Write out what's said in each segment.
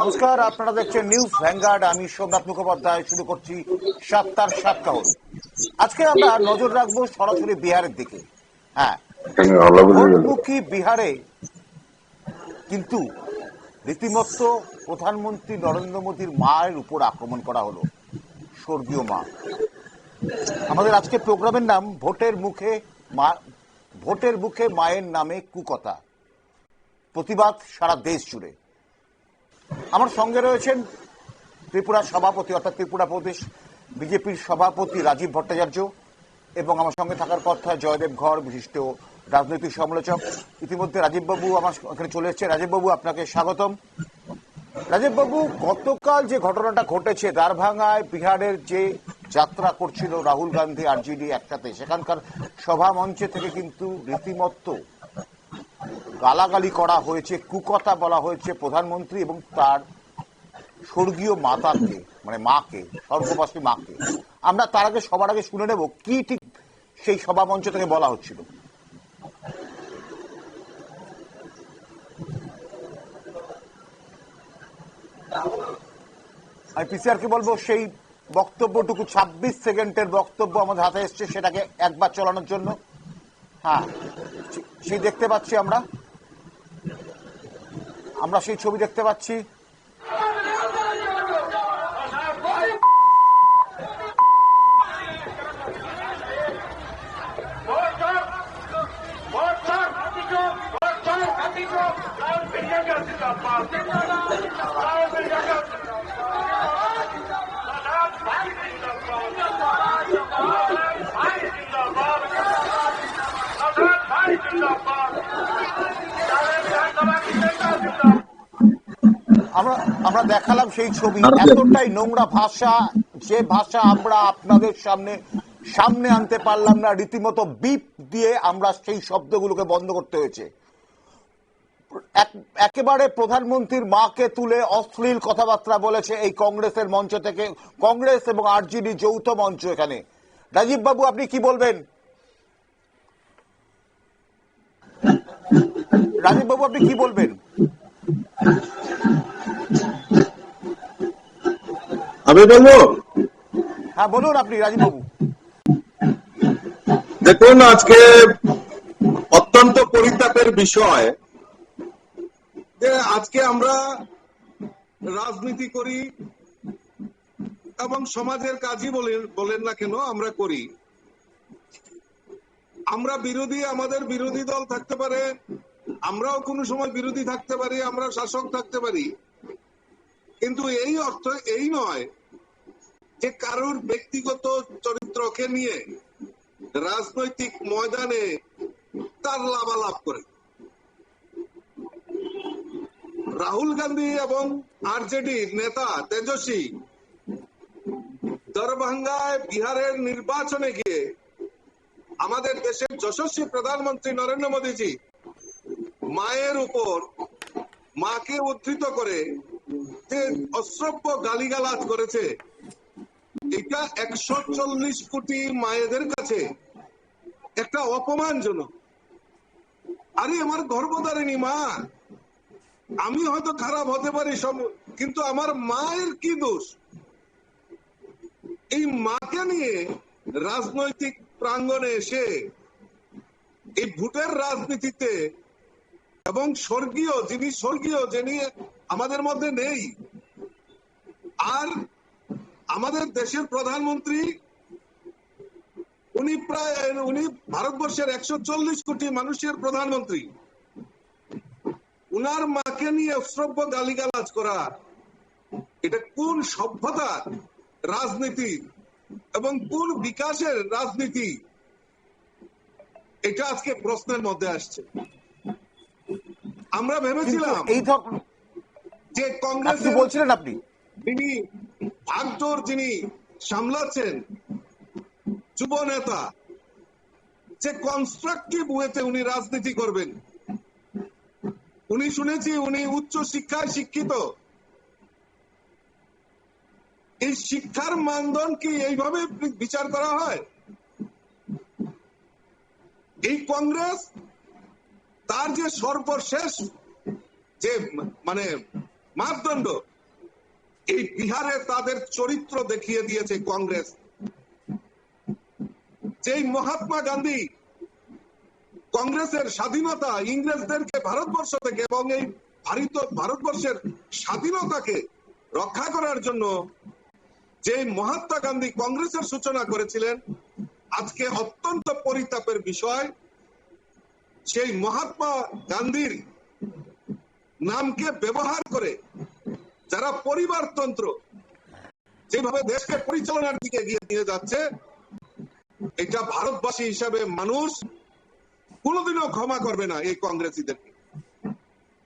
নমস্কার আপনারা দেখছেন নিউজ ভ্যাঙ্গার্ড আমি সোমনাথ মুখোপাধ্যায় শুরু করছি সাতটার সাত কাহন আজকে আমরা নজর রাখব সরাসরি বিহারের দিকে। হ্যাঁ ভোটমুখী বিহারে কিন্তু রীতিমতো প্রধানমন্ত্রী নরেন্দ্র মোদীর মায়ের উপর আক্রমণ করা হলো স্বর্গীয় মা। আমাদের আজকে প্রোগ্রামের নাম ভোটের মুখে মা ভোটের মুখে মায়ের নামে কুকথা। প্রতিবাদ সারা দেশ জুড়ে। আমার সঙ্গে রয়েছেন ত্রিপুরা সভাপতি, অর্থাৎ ত্রিপুরা প্রদেশ বিজেপির সভাপতি রাজীব ভট্টাচার্য এবং আমার সঙ্গে থাকার কথা জয়দেব ঘর, বিশিষ্ট রাজনৈতিক সমালোচক। ইতিমধ্যে রাজীববাবু আমার এখানে চলে এসছে। রাজীববাবু, আপনাকে স্বাগতম। রাজীববাবু, গতকাল যে ঘটনাটা ঘটেছে দ্বারভাঙায় বিহারের যে যাত্রা করছিল রাহুল গান্ধী আরজেডি একসাথে সেখানকার সভা মঞ্চে থেকে কিন্তু রীতিমতো গালাগালি করা হয়েছে, কুকথা বলা হয়েছে প্রধানমন্ত্রী এবং তার স্বর্গীয় মাতাকে মানে মাকে, স্বর্গবাসী মাকে। আমরা তার আগে সবার আগে শুনে নেব কি ঠিক সেই সভা মঞ্চ থেকে বলা হচ্ছিল। আমি পিসিআরকে বলব, সেই বক্তব্যটুকু ২৬ সেকেন্ডের বক্তব্য আমাদের হাতে এসছে, সেটাকে একবার চলানোর জন্য। হ্যাঁ সেই দেখতে পাচ্ছি আমরা। আমরা সেই ছবি দেখতে পাচ্ছি আমরা আমরা দেখালাম সেই ছবি। এতটাই নোংরা ভাষা যে ভাষা আমরা আপনাদের সামনে সামনে আনতে পারলাম না রীতিমতো বিপ দিয়ে আমরা সেই শব্দগুলোকে বন্ধ করতে হয়েছে। এক- একেবারে প্রধানমন্ত্রীর মাকে তুলে অশ্লীল কথাবার্তা বলেছে এই কংগ্রেসের মঞ্চ থেকে। কংগ্রেস এবং আরজেডি যৌথ মঞ্চ এখানে। রাজীব বাবু আপনি কি বলবেন? রাজীব বাবু আপনি কি বলবেন? আমি বলব? হ্যাঁ বলুন আপনি রাজীব বাবু দেখুন আজকে অত্যন্ত পরিতাপের বিষয় যে আজকে আমরা রাজনীতি করি এবং সমাজের কাজই বলেন বলেন না কেন আমরা করি। আমরা বিরোধী আমাদের বিরোধী দল থাকতে পারে আমরাও কোনো সময় বিরোধী থাকতে পারি আমরা শাসক থাকতে পারি। কিন্তু এই অর্থ এই নয় যে কারোর ব্যক্তিগত চরিত্রকে নিয়ে রাজনৈতিক ময়দানে তার লাভালাভ করে। রাহুল গান্ধী এবং আরজেডির নেতা তেজস্বী দরভাঙ্গায় বিহারের নির্বাচনে গিয়ে আমাদের দেশের যশস্বী প্রধানমন্ত্রী নরেন্দ্র মোদীজি মায়ের উপর মাকে উদ্ধৃত করে যে অশ্রব্য গালিগালাজ করেছে এটা একশো চল্লিশ কোটি মায়েদের কাছে একটা অপমানজনক। আরে, আমার গর্ভধারিণী মা, আমি হয়তো খারাপ হতে পারি সব, কিন্তু আমার মায়ের কি দোষ? এই মাকে নিয়ে রাজনৈতিক প্রাঙ্গনে এসে এই ভোটের রাজনীতিতে এবং স্বর্গীয়, যিনি স্বর্গীয়, যিনি আমাদের মধ্যে নেই, আর আমাদের দেশের প্রধানমন্ত্রী উনি প্রায় উনি ভারতবর্ষের একশো চল্লিশ কোটি মানুষের প্রধানমন্ত্রী। উনার মাকে নিয়ে শ্রব্য গালিগালাজ করা এটা কোন সভ্যতার রাজনীতি এবং কোন বিকাশের রাজনীতি এটা আজকে প্রশ্নের মধ্যে আসছে। আমরা ভেবেছিলাম এই যে কংগ্রেস বলছিলেন আপনি যিনি ভাগদৌড় যিনি সামলাচ্ছেন যুব নেতা, যে কনস্ট্রাকটিভ ওয়েতে উনি রাজনীতি করবেন। উনি শুনেছি উনি উচ্চ শিক্ষায় শিক্ষিত। এই শিক্ষার মানদণ্ড কি এইভাবে বিচার করা হয়? এই কংগ্রেস তার যে সর্বশেষ যে মানে মাপদণ্ড এই বিহারে তাদের চরিত্র দেখিয়ে দিয়েছে কংগ্রেস। যেই মহাত্মা গান্ধী কংগ্রেসের স্বাধীনতা ইংরেজদেরকে ভারতবর্ষ থেকে এবং এই ভারত ভারতবর্ষের স্বাধীনতাকে রক্ষা করার জন্য যে মহাত্মা গান্ধী কংগ্রেসের সূচনা করেছিলেন, আজকে অত্যন্ত পরিতাপের বিষয়। সেই মহাত্মা গান্ধীর নামকে ব্যবহার করে যারা পরিবারতন্ত্র যেভাবে দেশকে পরিচালনার দিকে এগিয়ে নিয়ে যাচ্ছে, এটা ভারতবাসী হিসাবে মানুষ কোনোদিনও ক্ষমা করবে না এই কংগ্রেসীদেরকে।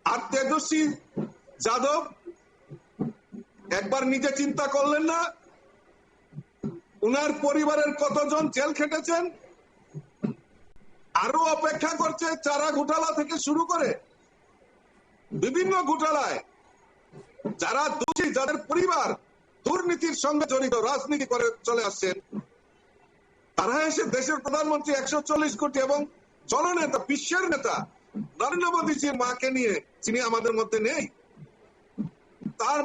আর তেজস্বী যাদব, একবার নিজে চিন্তা করলেন না, উনার পরিবারের কতজন জেল খেটেছেন আরও অপেক্ষা করছে চারা ঘোটালা থেকে শুরু করে বিভিন্ন ঘোটালায় যারা দোষী যাদের পরিবার দুর্নীতির সঙ্গে জড়িত রাজনীতি করে চলে আসছেন তারা এসে দেশের প্রধানমন্ত্রী একশো চল্লিশ কোটি এবং জননেতা বিশ্বের নেতা নরেন্দ্র মোদীজির মাকে নিয়ে যিনি আমাদের মধ্যে নেই তার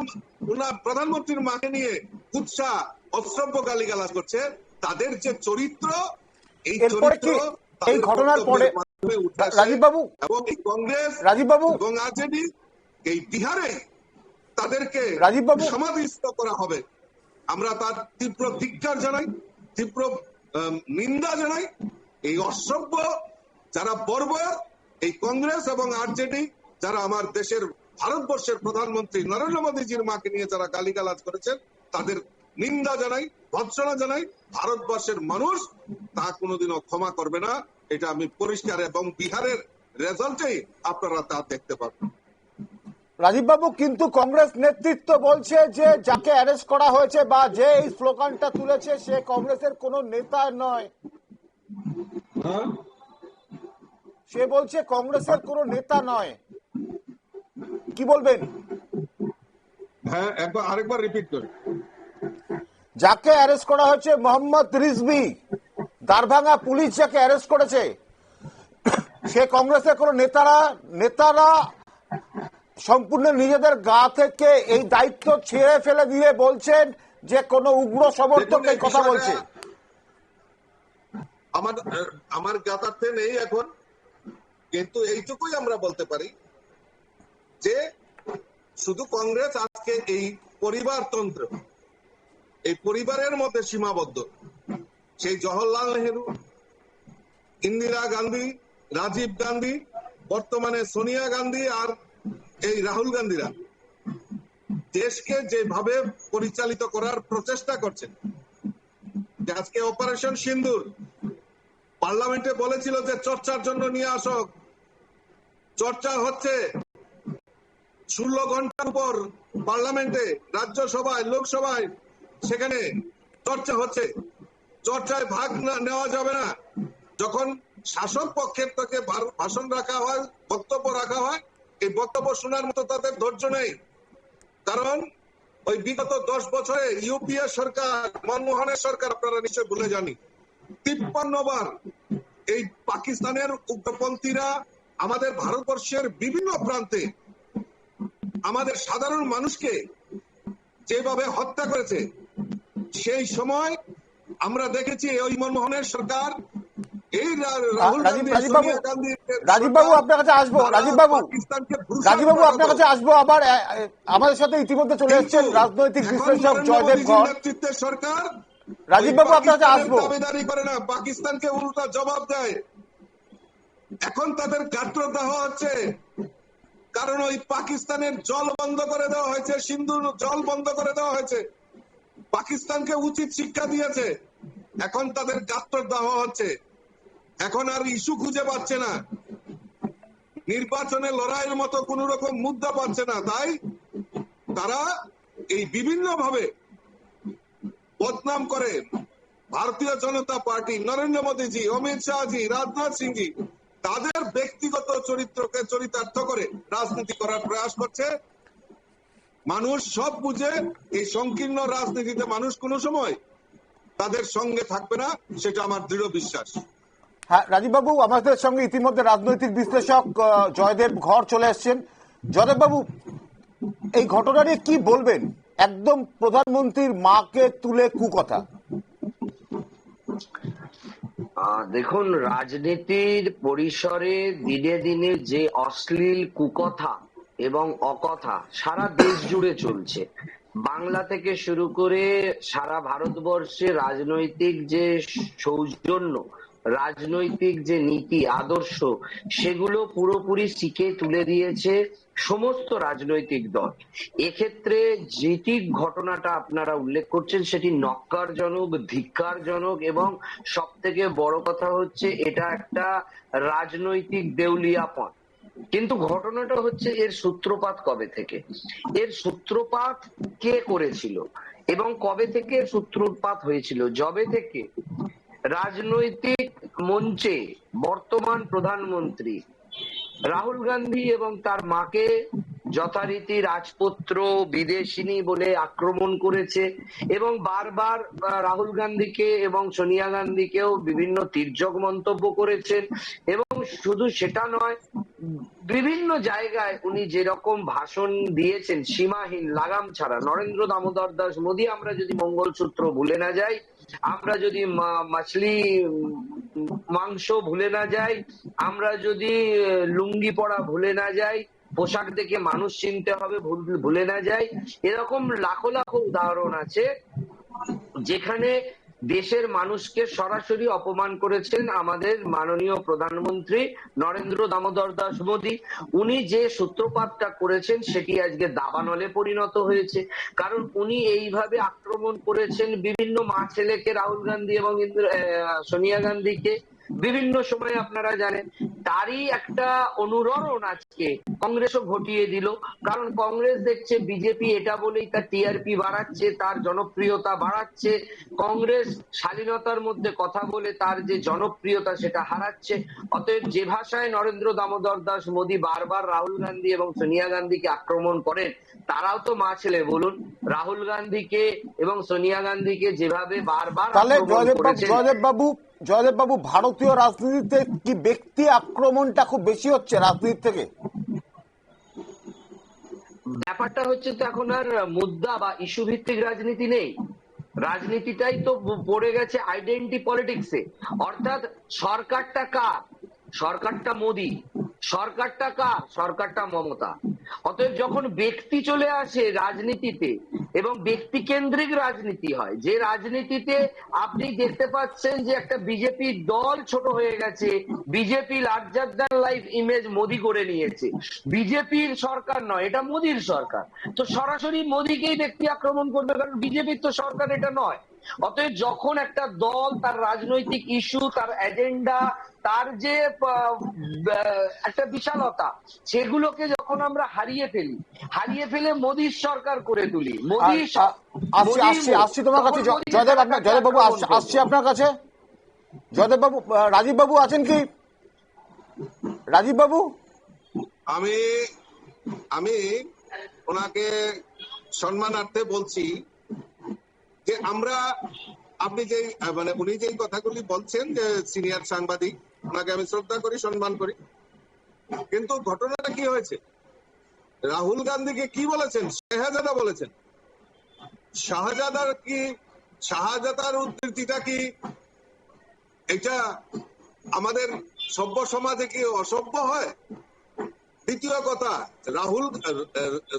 ওনার প্রধানমন্ত্রীর মাকে নিয়ে কুৎসা অশ্রব্য গালিগালাজ করছে তাদের যে চরিত্র এই চরিত্র এই ঘটনার পরে। রাজীব বাবু? এবং কংগ্রেস রাজীব বাবু? এবং আরজেডি এই বিহারে তাদেরকে সমাধিস্থ করা হবে। আমরা তার তীব্র ধিক্কার জানাই তীব্র নিন্দা জানাই। এই অসভ্য যারা বর্বর এই কংগ্রেস এবং আরজেডি যারা আমার দেশের ভারতবর্ষের প্রধানমন্ত্রী নরেন্দ্র মোদীজির মাকে নিয়ে যারা গালিগালাজ করেছেন তাদের নিন্দা জানাই ভৎসনা জানাই। ভারতবর্ষের মানুষ তা কোনোদিনও ক্ষমা করবে না। এটা আমি পরিষ্কার এবং বিহারের রেজাল্টেই আপনারা তা দেখতে পাবেন। রাজীব বাবু কিন্তু কংগ্রেস নেতৃত্ব বলছে যে যাকে অ্যারেস্ট করা হয়েছে বা যে এই স্লোগানটা তুলেছে সে কংগ্রেসের কোনো নেতা নয়। সে বলছে কংগ্রেসের কোনো নেতা নয়। কি বলবেন? হ্যাঁ একবার আরেকবার রিপিট করি যাকে অ্যারেস্ট করা হয়েছে মোহাম্মদ রিজভি। দারভাঙ্গা পুলিশ যাকে অ্যারেস্ট করেছে সে কংগ্রেসের কোন নেতারা নেতারা সম্পূর্ণ নিজেদের গা থেকে এই দায়িত্ব ছেড়ে ফেলে দিয়ে বলছেন যে কোন উগ্র সমর্থক এই কথা বলছে। আমার আমার জ্ঞাতার্থে নেই এখন কিন্তু এইটুকুই আমরা বলতে পারি যে শুধু কংগ্রেস আজকে এই পরিবারতন্ত্র এই পরিবারের মধ্যে সীমাবদ্ধ। সেই জওহরলাল নেহেরু ইন্দিরা গান্ধী রাজীব গান্ধী বর্তমানে সোনিয়া গান্ধী আর এই রাহুল গান্ধীরা দেশকে যেভাবে পরিচালিত করার প্রচেষ্টা করছেন আজকে অপারেশন সিন্দুর, পার্লামেন্টে বলেছিল যে চর্চার জন্য নিয়ে আসো। চর্চা হচ্ছে ষোলো ঘণ্টার উপর পার্লামেন্টে, রাজ্যসভায়, লোকসভায়, সেখানে চর্চা হচ্ছে। চর্চায় ভাগ না নেওয়া যাবে না। যখন শাসক পক্ষের থেকে ভাষণ রাখা হয়, বক্তব্য রাখা হয় এই বক্তব্য শোনার মতো তাদের ধৈর্য নেই। কারণ ওই বিগত দশ বছরে ইউপিএ সরকার, মনমোহনের সরকার আপনারা নিশ্চয় ভুলে জানি তিপ্পান্ন বার এই পাকিস্তানের উগ্রপন্থীরা আমাদের ভারতবর্ষের বিভিন্ন প্রান্তে আমাদের সাধারণ মানুষকে যেভাবে হত্যা করেছে, সেই সময় আমরা দেখেছি ওই মনমোহনের সরকার আপনার কাছে আসব। আপনার কাছে আসব আবার আমাদের সাথে ইতিমধ্যে চলে এসেছেন রাজনৈতিক এখন বিশ্লেষক জয়দেব ঘর সরকার রাজীব বাবু, আপনার কাছে আসব। দাবিদারি করে না পাকিস্তানকে উল্টা জবাব দেয়। এখন তাদের গাত্রদাহ হচ্ছে কারণ ওই পাকিস্তানের জল বন্ধ করে দেওয়া হয়েছে সিন্ধু জল বন্ধ করে দেওয়া হয়েছে। পাকিস্তানকে উচিত শিক্ষা দিয়েছে এখন তাদের গাত্রদাহ হচ্ছে। এখন আর ইস্যু খুঁজে পাচ্ছে না। নির্বাচনে লড়াইয়ের মতো কোন রকম মুদ্রা পাচ্ছে না। তাই তারা এই বিভিন্ন ভাবে বদনাম করে ভারতীয় জনতা পার্টি, নরেন্দ্র মোদীজি, অমিত শাহজি, রাজনাথ সিংজি, তাদের ব্যক্তিগত চরিত্রকে চরিতার্থ করে রাজনীতি করার প্রয়াস করছে। মানুষ সব বুঝে এই সংকীর্ণ রাজনীতিতে মানুষ কোনো সময় তাদের সঙ্গে থাকবে না, সেটা আমার দৃঢ় বিশ্বাস। হ্যাঁ রাজীব বাবু আমাদের সঙ্গে ইতিমধ্যে রাজনৈতিক বিশ্লেষক জয়দেব ঘর চলে এসেছেন। জয়দেব বাবু এই ঘটনা নিয়ে কি বলবেন? একদম প্রধানমন্ত্রীর মাকে তুলে কুকথা। দেখুন, রাজনীতির পরিসরে দিনে দিনে যে অশ্লীল কুকথা এবং অকথা সারা দেশ জুড়ে চলছে। বাংলা থেকে শুরু করে সারা ভারতবর্ষে রাজনৈতিক যে সৌজন্য রাজনৈতিক যে নীতি, আদর্শ, সেগুলো পুরোপুরি শিখে তুলে দিয়েছে সমস্ত রাজনৈতিক দল। এক্ষেত্রে যেটি ঘটনাটা আপনারা উল্লেখ করছেন সেটি নক্কারজনক, ধিক্কারজনক এবং সব থেকে বড় কথা হচ্ছে এটা একটা রাজনৈতিক দেউলিয়াপন। কিন্তু ঘটনাটা হচ্ছে এর সূত্রপাত কবে থেকে? এর সূত্রপাত কে করেছিল এবং কবে থেকে সূত্রপাত হয়েছিল? যবে থেকে রাজনৈতিক মঞ্চে বর্তমান প্রধানমন্ত্রী রাহুল গান্ধী এবং তার মাকে যথারীতি রাজপুত্র বিদেশিনী বলে আক্রমণ করেছে এবং বারবার রাহুল গান্ধীকে এবং সোনিয়া গান্ধীকেও বিভিন্ন তির্যক মন্তব্য করেছেন এবং শুধু সেটা নয়, বিভিন্ন জায়গায় উনি যেরকম ভাষণ দিয়েছেন, সীমাহীন, লাগাম ছাড়া, নরেন্দ্র দামোদর দাস মোদী, আমরা যদি মঙ্গলসূত্র ভুলে না যাই, আমরা যদি মাছলি মাংস ভুলে না যাই, আমরা যদি লুঙ্গি পড়া ভুলে না যাই পোশাক দেখে মানুষ চিনতে হবে, ভুল- না যায়। এরকম লাখো লাখো উদাহরণ আছে, যেখানে দেশের মানুষকে সরাসরি অপমান করেছেন আমাদের মাননীয় প্রধানমন্ত্রী নরেন্দ্র দামোদর দাস মোদী। উনি যে সূত্রপাতটা করেছেন, সেটি আজকে দাবানলে পরিণত হয়েছে। কারণ উনি এইভাবে আক্রমণ করেছেন বিভিন্ন মা ছেলেকে, রাহুল গান্ধী এবং সোনিয়া গান্ধীকে। বিভিন্ন সময় আপনারা জানেন তারই একটা অনুরণন আজকে কংগ্রেসও ঘটিয়ে দিল। কারণ কংগ্রেস দেখছে বিজেপি এটা বলেই তার টিআরপি বাড়াচ্ছে তার জনপ্রিয়তা বাড়াচ্ছে। কংগ্রেস শালীনতার মধ্যে কথা বলে তার যে জনপ্রিয়তা সেটা হারাচ্ছে। অতএব যে ভাষায় নরেন্দ্র দামোদর দাস মোদী বারবার রাহুল গান্ধী এবং সোনিয়া গান্ধীকে আক্রমণ করেন তারাও তো মা ছেলে বলুন। রাহুল গান্ধীকে এবং সোনিয়া গান্ধীকে যেভাবে বারবার বাবু জয়দেব বাবু, ভারতীয় রাজনীতিতে কি ব্যক্তি আক্রমণটা খুব বেশি হচ্ছে রাজনীতি থেকে? ব্যাপারটা হচ্ছে তো এখন আর মুদ্রা বা ইস্যু ভিত্তিক রাজনীতি নেই। রাজনীতিটাই তো পড়ে গেছে আইডেন্টি পলিটিক্সে অর্থাৎ সরকারটা কার? সরকারটা মোদি। সরকারটা কার? সরকারটা মমতা। অতএব যখন ব্যক্তি চলে আসে রাজনীতিতে, এবং ব্যক্তি কেন্দ্রিক রাজনীতি হয়, যে রাজনীতিতে আপনি দেখতে পাচ্ছেন যে একটা বিজেপি দল ছোট হয়ে গেছে, BJP larger life image Modi করে নিয়েছে। বিজেপির সরকার নয়, এটা মোদির সরকার। তো সরাসরি মোদিকেই ব্যক্তি আক্রমণ করবে, কারণ বিজেপির তো সরকার এটা নয়। অতএব যখন একটা দল তার রাজনৈতিক ইস্যু তার এজেন্ডা তার যে একটা বিশালতা সেগুলোকে যখন আমরা হারিয়ে ফেলি হারিয়ে ফেলে মোদির সরকার করে তুলি মোদি আসছি আসছি আসছি তোমার কাছে জয়দেব আপনার জয়দেব বাবু আসছি আসছি আপনার কাছে? জয়দেব বাবু রাজীব বাবু আছেন কি? রাজীব বাবু? আমি আমি ওনাকে সম্মানার্থে বলছি যে আমরা, আপনি যে মানে উনি যেই কথাগুলি বলছেন যে সিনিয়র সাংবাদিক, ওনাকে আমি শ্রদ্ধা করি, সম্মান করি। কিন্তু ঘটনাটা কি হয়েছে? রাহুল গান্ধীকে কি বলেছেন? শাহজাদা বলেছেন। শাহজাদার কি, শাহজাদার উদ্ধৃতিটা কি? এটা আমাদের সভ্য সমাজে কি অসভ্য হয়? দ্বিতীয় কথা, রাহুল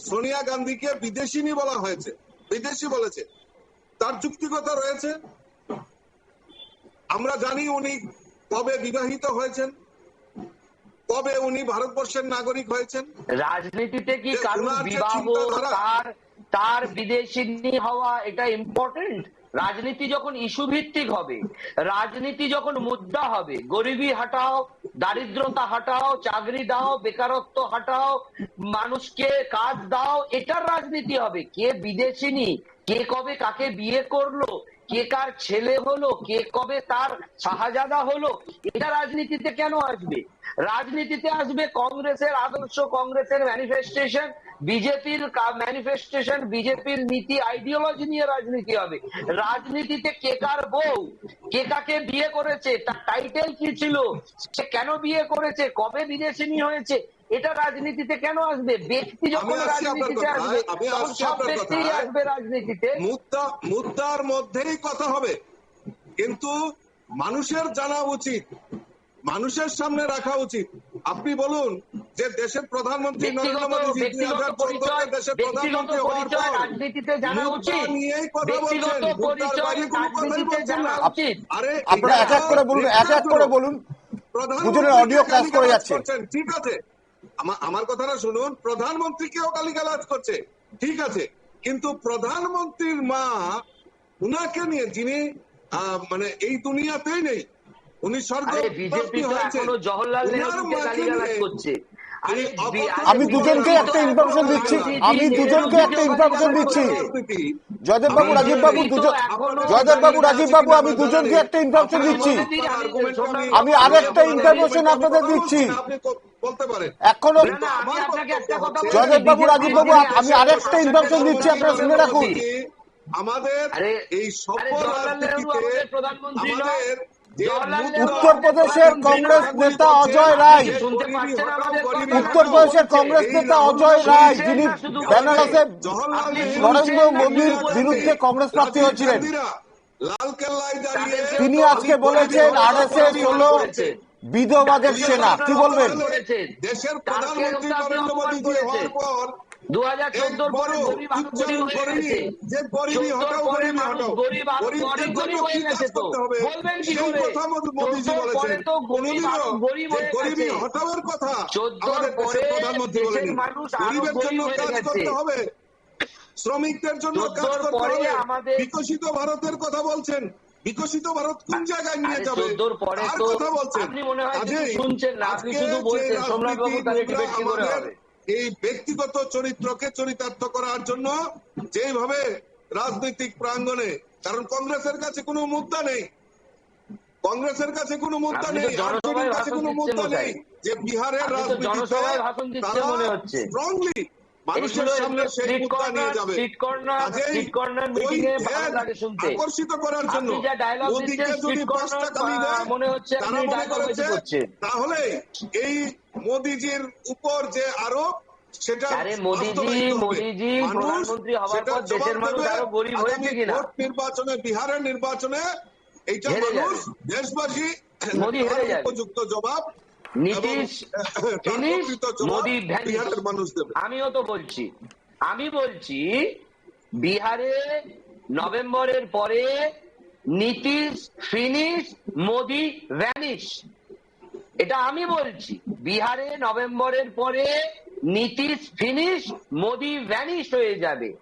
সোনিয়া গান্ধীকে বিদেশিনী বলা হয়েছে। বিদেশি বলেছে। তার যুক্তিকতা রয়েছে। আমরা জানি উনি কবে বিবাহিত হয়েছেন কবে উনি ভারতবর্ষের নাগরিক হয়েছেন। রাজনীতিতে কি কারণ বিবাহ তার তার বিদেশিনী হওয়া এটা ইম্পর্টেন্ট রাজনীতি যখন ইস্যু ভিত্তিক হবে রাজনীতি যখন মুদ্রা হবে গরিবি হাটাও দারিদ্রতা হাটাও চাকরি দাও বেকারত্ব হাটাও মানুষকে কাজ দাও এটার রাজনীতি হবে। কে বিদেশিনী কে কবে কাকে বিয়ে করল, কে কার ছেলে হলো, কে কবে তার শাহজাদা হলো, এটা রাজনীতিতে কেন আসবে? রাজনীতিতে আসবে কংগ্রেসের আদর্শ, কংগ্রেসের ম্যানিফেস্টেশন বিজেপির ম্যানিফেস্টেশন বিজেপির নীতি আইডিওলজি নিয়ে রাজনীতি হবে। রাজনীতিতে কে কার বউ, কে কাকে বিয়ে করেছে, তার টাইটেল কি ছিল, সে কেন বিয়ে করেছে, কবে বিদেশিনী হয়েছে এটা রাজনীতিতে কেন আসবে? ব্যক্তি যখন রাজনীতিতে আসবে তখন সব কথায়। আসবে রাজনীতিতে। মুদ্রা মুদ্রার মধ্যেই কথা হবে। কিন্তু মানুষের জানা উচিত মানুষের সামনে রাখা উচিত। আপনি বলুন যে দেশের প্রধানমন্ত্রী নরেন্দ্র মোদী দুই হাজার পরিচয় দেশের প্রধানমন্ত্রী হওয়ার পর রাজনীতিতে জানা উচিত। নিয়েই কথা বলছেন। আরে আপনারা এক এক করে বলুন এক এক করে বলুন। দুজনের অডিও ক্লাস করে যাচ্ছে। ঠিক আছে? আমার কথাটা শুনুন প্রধানমন্ত্রীকেও গালিগালাজ করছে। ঠিক আছে কিন্তু প্রধানমন্ত্রীর মা উনাকে নিয়ে যিনি মানে এই দুনিয়াতেই নেই উনি স্বর্গ জওহরলাল নেহরুকে গালিগালাজ করছে। আমি দুজনকে একটা ইনফরমেশন দিচ্ছি। আমি দুজনকে একটা ইনফরমেশন দিচ্ছি। জয়দেব বাবু রাজীব বাবু দুজন জয়দেব বাবু রাজীব বাবু আমি দুজনকে একটা ইনফরমেশন দিচ্ছি। আমি আরেকটা ইনফরমেশন আপনাদের দিচ্ছি। এখনও না, না, আমি আপনাকে একটা কথা বলি, জয়দেব বাবু রাজীব বাবু আমি আরেকটা ইনফরমেশন দিচ্ছি আপনারা শুনে রাখুন। আমাদের এই নেহরু রাজনীতিতে আমাদের উত্তরপ্রদেশের কংগ্রেস নেতা অজয় রায়। শুনতে পাচ্ছেন উত্তরপ্রদেশের কংগ্রেস নেতা অজয় রায় যিনি বেনারসে নরেন্দ্র মোদীর বিরুদ্ধে কংগ্রেস প্রার্থী হয়েছিলেন। তিনি আজকে বলেছেন আরএসএস হলো বিধবাদের সেনা। কি বলবেন? দেশের প্রধানমন্ত্রী নরেন্দ্র মোদী হওয়ার পর দু হাজার চোদ্দোর পরে গরিব আরও উচ্চারণ গরিব করেনি। গেছে। যে গরিবই হটাও পরে হটাও গরিব আরও গরিব হয়ে গেছে তো। বলবেন কি করে? কথা মোদিজি বলেছেন। তো গরিব গরিব যে গরিবই গেছে। হটাওয়ার কথা। আমাদের পরে প্রধানমন্ত্রী দেশের বলেনি মানুষ আরও গরিবের জন্য কাজ করতে হবে। শ্রমিকদের জন্য কাজ করতে হবে। আমাদের- বিকশিত ভারতের কথা বলছেন। বিকশিত ভারত কোন জায়গায় নিয়ে যাবে? পরে কথা বলছেন? আপনি মনে হয় শুনছেন না, আপনি শুধু বলছেন, সোমনাথ বাবু, তাহলে নোংরা কি করে হবে? এই ব্যক্তিগত চরিত্রকে চরিতার্থ করার জন্য যেভাবে রাজনৈতিক প্রাঙ্গনে কারণ কংগ্রেসের কাছে কোনো মুদ্রা নেই। কংগ্রেসের কাছে কোনো মুদ্রা নেই আরজেডির কাছে কোনো মুদ্রা নেই যে বিহারের রাজনীতিতে তারা স্ট্রংলি মানুষের সামনে সেই মুদ্রা নিয়ে যাবে। আকর্ষিত করার জন্য মোদীকে যদি মনে হচ্ছে তারা মনে করেছে তাহলে এই মোদিজির উপর যে আরোপ সেটা আরে মোদিজি, মোদিজি প্রধানমন্ত্রী হওয়ার পর দেশের মানুষ আরও গরিব হয়েছে কিনা? নির্বাচনে বিহারের নির্বাচনে এইটা মানুষ দেশবাসী। উপযুক্ত জবাব নীতিশ মোদি আমিও তো বলছি আমি বলছি বিহারে নভেম্বরের পরে নীতিশ ফিনিশ মোদি ভ্যানিশ। এটা আমি বলছি বিহারে নভেম্বরের পরে নীতিশ ফিনিশ মোদি ভ্যানিশ হয়ে যাবে।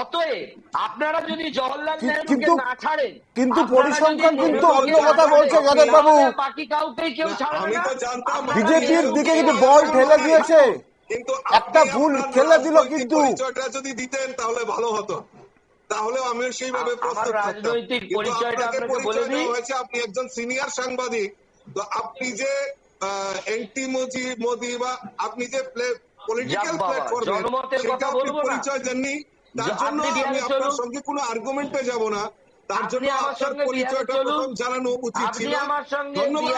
অতএব আপনারা যদি জওহরলাল নেহরুকে না ছাড়েন কিন্তু পরিসংখ্যান কিন্তু অন্য কথা বলছে যাদব বাবু। বাকি কাউকেই কেউ ছাড়বে আমি তো জানতাম বিজেপির দিকে কিন্তু বল ঠেলে দিয়েছে কিন্তু একটা ভুল খেলে দিল কিন্তু। পরিচয়টা যদি দিতেন তাহলে ভালো হতো তাহলে আমি সেইভাবে প্রস্তুত রাজনৈতিক পরিচয়টা আপনাকে বলে দিই। হয়েছে আপনি একজন সিনিয়র সাংবাদিক তো আপনি যে এন্টি মোদি মোদি বা আপনি যে পলিটিক্যাল প্ল্যাটফর্মে জনমতের কথা বলব না। পরিচয় দেননি তার জন্য আমি আপনার সঙ্গে কোনো আর্গুমেন্টে যাব না। তার জন্য আপনার পরিচয়টা প্রথম জানানো উচিত ছিল। ধন্যবাদ।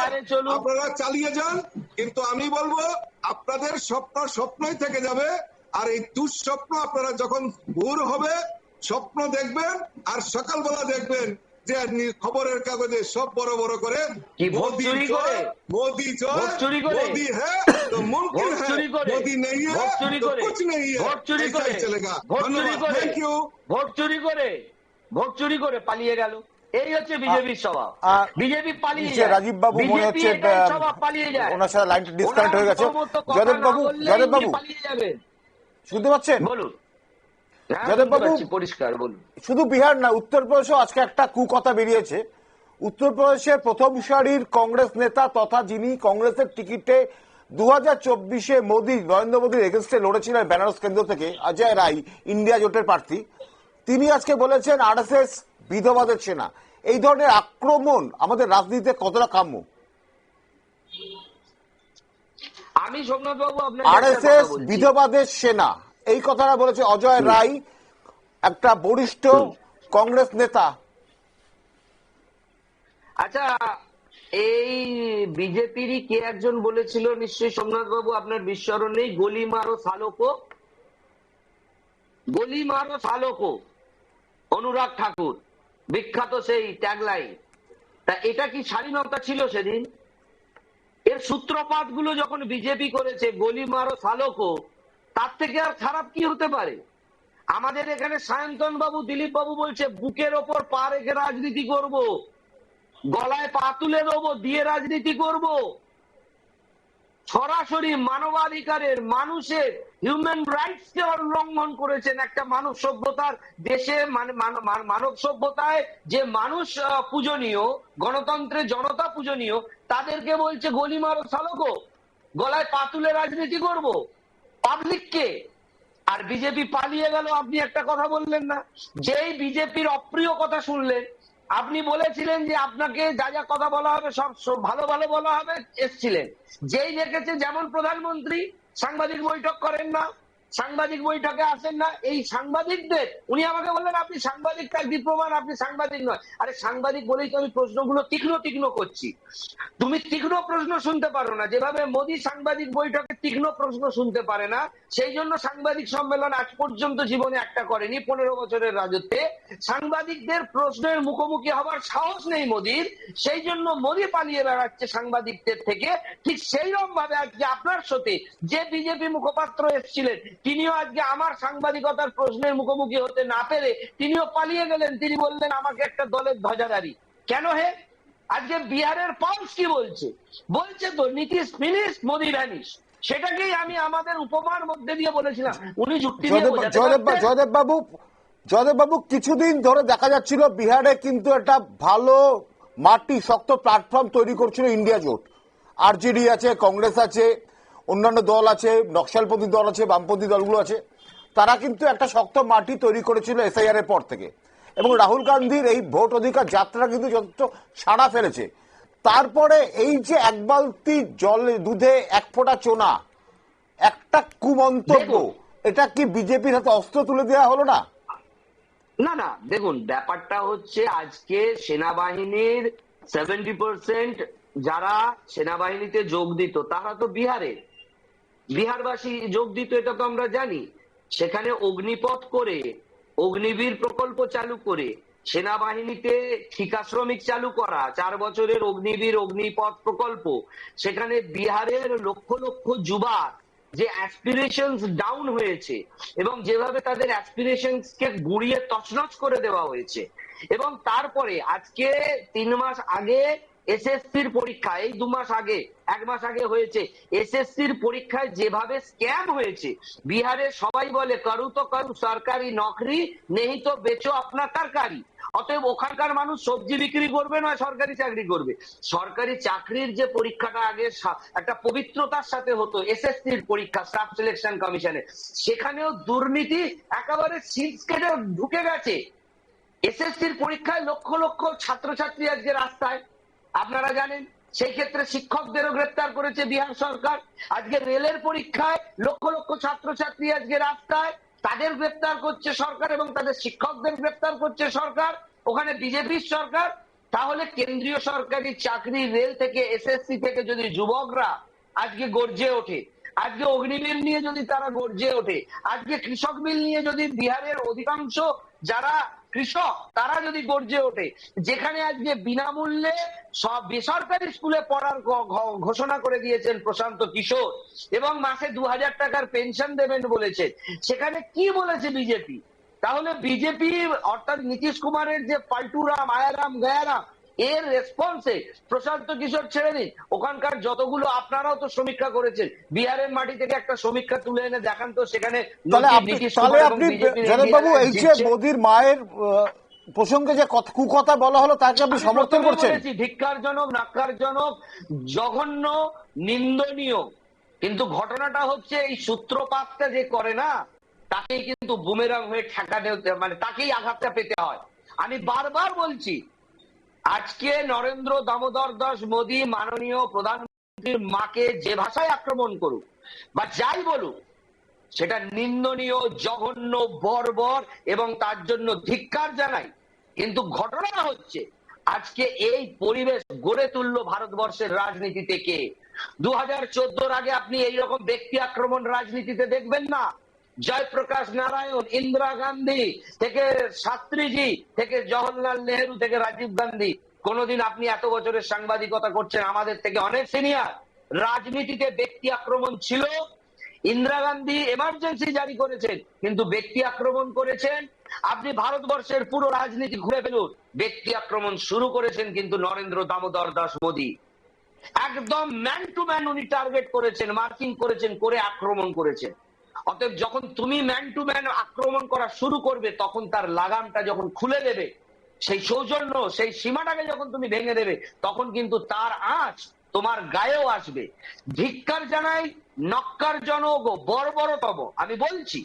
আপনারা চালিয়ে যান। কিন্তু আমি বলব আপনাদের স্বপ্ন স্বপ্নই থেকে যাবে। আর এই দুঃস্বপ্ন আপনারা যখন ভোর হবে স্বপ্ন দেখবেন আর সকালবেলা দেখবেন যে খবরের কাগজে সব বড় বড় করে মোদি মোদি হ্যাঁ মোদি নেই নেই ভোট চুরি করে? হ্যাঁ, হ্যাঁ, চলেগা হ্যাঁ, ভোট চুরি করে? ভোট চুরি করে? ভোট চুরি করে পালিয়ে গেল। এই হচ্ছে বিজেপির স্বভাব। বিজেপি পালিয়ে রাজীব বাবু পালিয়ে হয়ে গেছে। যাদব বাবু যাদব বাবু শুনতে পাচ্ছেন? বলুন। পরিষ্কার বলুন। শুধু বিহার না উত্তরপ্রদেশেও আজকে একটা কুকথা বেরিয়েছে। উত্তরপ্রদেশের প্রথম সারির কংগ্রেস নেতা তথা যিনি কংগ্রেসের টিকিটে দু হাজার চব্বিশে মোদী নরেন্দ্র মোদীর এগেনস্টে লড়েছিলেন বেনারস কেন্দ্র থেকে অজয় রায় ইন্ডিয়া জোটের প্রার্থী। তিনি আজকে বলেছেন আরএসএস বিধবাদের সেনা। এই ধরনের আক্রমণ আমাদের রাজনীতিতে কতটা কাম্য? আমি সোমনাথ বাবু আরএসএস বিধবাদের সেনা। এই কথাটা বলেছে অজয় রায় একটা বরিষ্ঠ কংগ্রেস নেতা। আচ্ছা এই বিজেপিরই কে একজন বলেছিল? নিশ্চয়ই সোমনাথ বাবু আপনার বিস্মরণ নেই। গলি মারো সালোকো। গলি মারো সালোকো অনুরাগ ঠাকুর বিখ্যাত সেই ট্যাগলাইন তা এটা কি স্বাধীনতা ছিল সেদিন? এর সূত্রপাতগুলো যখন বিজেপি করেছে গলি মারো সালোকো তার থেকে আর খারাপ কি হতে পারে? আমাদের এখানে সায়ন্তন বাবু, দিলীপ বাবু বলছে, বুকের ওপর পা রেখে রাজনীতি করব। গলায় পা তুলে দেবো, দিয়ে রাজনীতি করব। সরাসরি মানবাধিকারের, মানুষের হিউম্যান রাইটস কে উল্লঙ্ঘন করেছেন একটা মানব সভ্যতার দেশে মানে মান- মান- মানব সভ্যতায় যে মানুষ পূজনীয়, গণতন্ত্রে জনতা পূজনীয়, তাদেরকে বলছে, গলি মারো সালকো গলায় পা তুলে রাজনীতি করব। পাবলিককে আর বিজেপি পালিয়ে গেল, আপনি একটা কথা বললেন না। যেই বিজেপির অপ্রিয় কথা শুনলেন, আপনি বলেছিলেন যে আপনাকে যা যা কথা বলা হবে, সব ভালো ভালো বলা হবে, এসছিলেন। যেই দেখেছে যেমন প্রধানমন্ত্রী সাংবাদিক বৈঠক করেন না সাংবাদিক বৈঠকে আসেন না, এই সাংবাদিকদের, উনি আমাকে বললেন, আপনি সাংবাদিক তার ডিপ্লোমান আপনি সাংবাদিক নয়। আরে সাংবাদিক বলেই তো আমি প্রশ্নগুলো তীক্ষ্ণ তীক্ষ্ণ করছি। তুমি তীক্ষ্ণ প্রশ্ন শুনতে পারো না। যেভাবে মোদী সাংবাদিক বৈঠকে তীক্ষ্ণ প্রশ্ন শুনতে পারে না, সেই জন্য সাংবাদিক সম্মেলন আজ পর্যন্ত জীবনে একটা করেনি, পনেরো বছরের রাজত্বে। সাংবাদিকদের প্রশ্নের মুখোমুখি হবার সাহস নেই মোদীর, সেই জন্য মোদী পালিয়ে বেড়াচ্ছে সাংবাদিকদের থেকে। ঠিক সেই রকম ভাবে আজকে আপনার সাথে যে বিজেপি মুখপাত্র এসেছিলেন তিনিও আজকে আমার সাংবাদিকতার প্রশ্নের মুখোমুখি হতে না পেরে তিনিও পালিয়ে গেলেন। তিনি বললেন আমাকে একটা দলের ধ্বজাধারী। কেন হে? আজকে বিহারের পালস কি বলছে? বলছে তো নীতিশ ফিনিশ মোদি ভ্যানিশ। সেটাকেই আমি আমাদের উপমার মধ্যে দিয়ে বলেছিলাম। উনি যুক্তি। জয়দেব বাবু জয়দেব বাবু কিছুদিন ধরে দেখা যাচ্ছিল বিহারে কিন্তু একটা ভালো মাটি শক্ত প্ল্যাটফর্ম তৈরি করছিল ইন্ডিয়া জোট। আরজেডি আছে কংগ্রেস আছে অন্যান্য দল আছে নকশালপন্থী দল আছে বামপন্থী দলগুলো আছে তারা কিন্তু একটা শক্ত মাটি তৈরি করেছিল এসআইআর এর পর থেকে। এবং রাহুল গান্ধীর এই ভোট অধিকার যাত্রা কিন্তু যথেষ্ট সাড়া ফেলেছে। তারপরে এই যে এক বালতি জলে দুধে এক ফোঁটা চোনা একটা কুমন্তব্য এটা কি বিজেপির হাতে অস্ত্র তুলে দেওয়া হলো না? না না দেখুন ব্যাপারটা হচ্ছে আজকে সেনাবাহিনীর সেভেন্টি পার্সেন্ট যারা সেনাবাহিনীতে যোগ দিত তারা তো বিহারে বিহারবাসী যোগ দিত, এটা তো আমরা জানি। সেখানে অগ্নিপথ করে, অগ্নিবীর প্রকল্প চালু করে, সেনাবাহিনীতে ঠিকা শ্রমিক চালু করা, চার বছরের অগ্নিবীর অগ্নিপথ প্রকল্প, সেখানে বিহারের লক্ষ লক্ষ যুবা যে অ্যাসপিরেশনস ডাউন হয়েছে এবং যেভাবে তাদের অ্যাসপিরেশনস কে গুড়িয়ে তছনছ করে দেওয়া হয়েছে। এবং তারপরে আজকে তিন মাস আগে এসএসসির পরীক্ষা এই দু মাস আগে, এক মাস আগে হয়েছে। এসএসসির পরীক্ষায় যেভাবে স্ক্যাম হয়েছে বিহারে সবাই বলে, করু তো করু, সরকারি নকরি নেই তো বেচো আপনার তরকারি অতএব ওখানকার মানুষ সবজি বিক্রি করবে না, সরকারি চাকরি করবে। সরকারি চাকরির যে পরীক্ষাটা আগে একটা পবিত্রতার সাথে হতো, এসএসসির পরীক্ষা স্টাফ সিলেকশন কমিশনে সেখানেও দুর্নীতি একেবারে সিটকেটে ঢুকে গেছে। এসএসসির পরীক্ষায় লক্ষ লক্ষ ছাত্রছাত্রী আজকে রাস্তায়। আপনারা জানেন, সেই ক্ষেত্রে শিক্ষকদেরও গ্রেপ্তার করেছে বিহার সরকার। আজকে রেলের পরীক্ষায় লক্ষ লক্ষ ছাত্রছাত্রী আজকে রাস্তায়, তাদের গ্রেপ্তার করছে সরকার এবং তাদের শিক্ষকদের গ্রেপ্তার করছে সরকার, ওখানে বিজেপির সরকার। তাহলে কেন্দ্রীয় সরকারি চাকরি রেল থেকে এসএসসি থেকে যদি যুবকরা আজকে গর্জে ওঠে, আজকে অগ্নিবীর নিয়ে যদি তারা গর্জে ওঠে, আজকে কৃষক বিল নিয়ে যদি বিহারের অধিকাংশ যারা কৃষক, তারা যদি গর্জে ওঠে, যেখানে আজকে বিনামূল্যে সব বেসরকারি স্কুলে পড়ার ঘোষণা করে দিয়েছেন প্রশান্ত কিশোর এবং মাসে দু হাজার টাকার পেনশন দেবেন বলেছেন, সেখানে কি বলেছে বিজেপি? তাহলে বিজেপি, অর্থাৎ নীতিশ কুমারের যে পাল্টুরাম, আয়ারাম, গয়ারাম এর রেসপন্সে প্রশান্ত কিশোর ছেড়ে দিন ওখানকার যতগুলো আপনারাও তো সমীক্ষা করেছেন। বিহারের মাটি থেকে একটা সমীক্ষা তুলে এনে দেখান তো সেখানে বাবু এই যে। মোদির মায়ের প্রসঙ্গে যে কুকথা বলা হলো তাকে আপনি সমর্থন করছেন? বলেছি, ধিক্কারজনক নাক্কারজনক জঘন্য নিন্দনীয়। কিন্তু ঘটনাটা হচ্ছে এই সূত্রপাতটা যে করে না তাকেই কিন্তু বুমেরাং হয়ে ঠেকাতে মানে তাকেই আঘাতটা পেতে হয়। আমি বারবার বলছি আজকে নরেন্দ্র দামোদর দাস মোদী মাননীয় প্রধানমন্ত্রীর মাকে যে ভাষায় আক্রমণ করুক বা যাই বলুক, সেটা নিন্দনীয়, জঘন্য, বর্বর এবং তার জন্য ধিক্কার জানাই। কিন্তু ঘটনা হচ্ছে, আজকে এই পরিবেশ গড়ে তুলল ভারতবর্ষের রাজনীতি থেকে দু হাজার আগে আপনি এইরকম ব্যক্তি আক্রমণ রাজনীতিতে দেখবেন না। জয়প্রকাশ নারায়ণ, ইন্দিরা গান্ধী থেকে শাস্ত্রীজি থেকে জওহরলাল নেহেরু থেকে রাজীব গান্ধী। কোনদিন আপনি এত বছরের সাংবাদিকতা করছেন, আমাদের থেকে অনেক সিনিয়র রাজনীতিতে ব্যক্তি আক্রমণ ছিল, ইন্দিরা গান্ধী এমার্জেন্সি জারি করেছেন, কিন্তু ব্যক্তি আক্রমণ করেছেন। আপনি ভারতবর্ষের পুরো রাজনীতি ঘুরে ফেলুন, ব্যক্তি আক্রমণ শুরু করেছেন কিন্তু নরেন্দ্র দামোদর দাস মোদী। একদম ম্যান টু ম্যান উনি টার্গেট করেছেন মার্কিং করেছেন, করে আক্রমণ করেছেন। অতএব যখন তুমি ম্যান টু ম্যান আক্রমণ করা শুরু করবে তখন তার লাগামটা যখন খুলে দেবে সেই সৌজন্য সেই সীমাটাকে যখন তুমি ভেঙে দেবে তখন কিন্তু তার আঁচ তোমার গায়েও আসবে। ধিক্কার জানাই নক্কার জনক বর্বরতম। আমি বলছি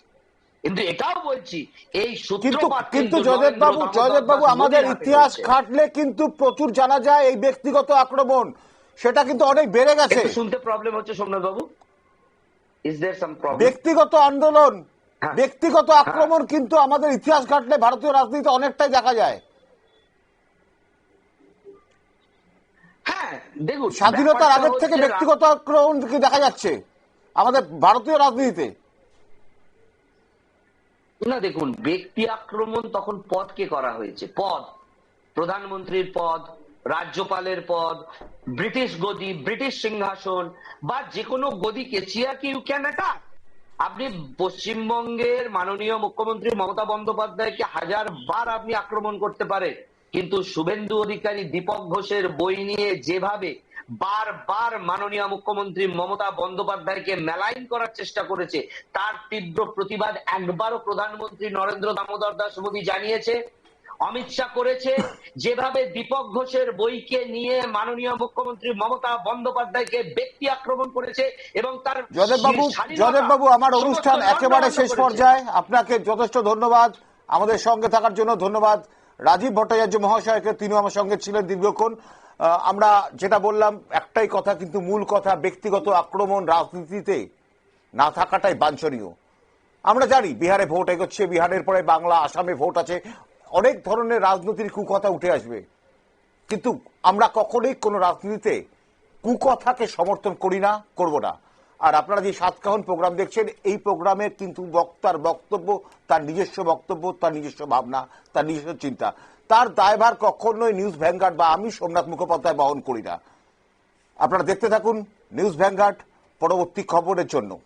কিন্তু এটাও বলছি এই সূত্রপাত কিন্তু জয়দেব বাবু জয়দেব বাবু আমাদের ইতিহাস। ঘাটলে কিন্তু প্রচুর জানা যায় এই ব্যক্তিগত আক্রমণ। সেটা কিন্তু অনেক বেড়ে গেছে। শুনতে প্রবলেম হচ্ছে সোমনাথ বাবু ব্যক্তিগত আন্দোলন হ্যাঁ। ব্যক্তিগত আক্রমণ কিন্তু আমাদের ইতিহাস ঘাটলে ভারতীয় রাজনীতিতে অনেকটাই দেখা যায়। হ্যাঁ দেখুন স্বাধীনতার আগের থেকে ব্যক্তিগত আক্রমণ কি দেখা যাচ্ছে? আমাদের ভারতীয় রাজনীতিতে। না দেখুন ব্যক্তি আক্রমণ তখন পদকে করা হয়েছে। পদ প্রধানমন্ত্রীর পদ রাজ্যপালের পদ, ব্রিটিশ গদি, ব্রিটিশ সিংহাসন, বা যে কোনো গদিকে চিয়াকে ইউ ক্যান অ্যাটাক আপনি পশ্চিমবঙ্গের মাননীয় মুখ্যমন্ত্রী মমতা বন্দ্যোপাধ্যায়কে হাজার বার আপনি আক্রমণ করতে পারেন, কিন্তু শুভেন্দু অধিকারী দীপক ঘোষের বই নিয়ে যেভাবে বারবার মাননীয় মুখ্যমন্ত্রী মমতা বন্দ্যোপাধ্যায়কে মেলাইন করার চেষ্টা করেছে, তার তীব্র প্রতিবাদ একবারও প্রধানমন্ত্রী নরেন্দ্র দামোদর দাস মোদী জানিয়েছে। অমিত শাহ করেছে। যেভাবে দীপক ঘোষের বইকে নিয়ে মাননীয় মুখ্যমন্ত্রী মমতা বন্দ্যোপাধ্যায়কে ব্যক্তি আক্রমণ করেছে এবং তার বাবু বাবু আমার অনুষ্ঠান একেবারে শেষ পর্যায়ে। আপনাকে যথেষ্ট ধন্যবাদ। আমাদের সঙ্গে থাকার জন্য ধন্যবাদ। রাজীব ভট্টাচার্য মহাশয়কে তিনি আমার সঙ্গে ছিলেন দীর্ঘক্ষণ। আমরা যেটা বললাম একটাই কথা কিন্তু মূল কথা ব্যক্তিগত আক্রমণ রাজনীতিতে না থাকাটাই বাঞ্ছনীয়। আমরা জানি বিহারে ভোট এগোচ্ছে বিহারের পরে বাংলা আসামে ভোট আছে। অনেক ধরনের রাজনীতির কুকথা উঠে আসবে। কিন্তু আমরা কখনোই কোনো রাজনীতিতে কুকথাকে সমর্থন করি না, করব না। আর আপনারা যে সাতকাহন প্রোগ্রাম দেখছেন, এই প্রোগ্রামে কিন্তু বক্তার বক্তব্য, তার নিজস্ব বক্তব্য, তার নিজস্ব ভাবনা, তার নিজস্ব চিন্তা। তার দায়ভার কখনোই নিউজ ভ্যানগার্ড বা আমি সোমনাথ মুখোপাধ্যায় বহন করি না। আপনারা দেখতে থাকুন নিউজ ভ্যানগার্ড পরবর্তী খবরের জন্য।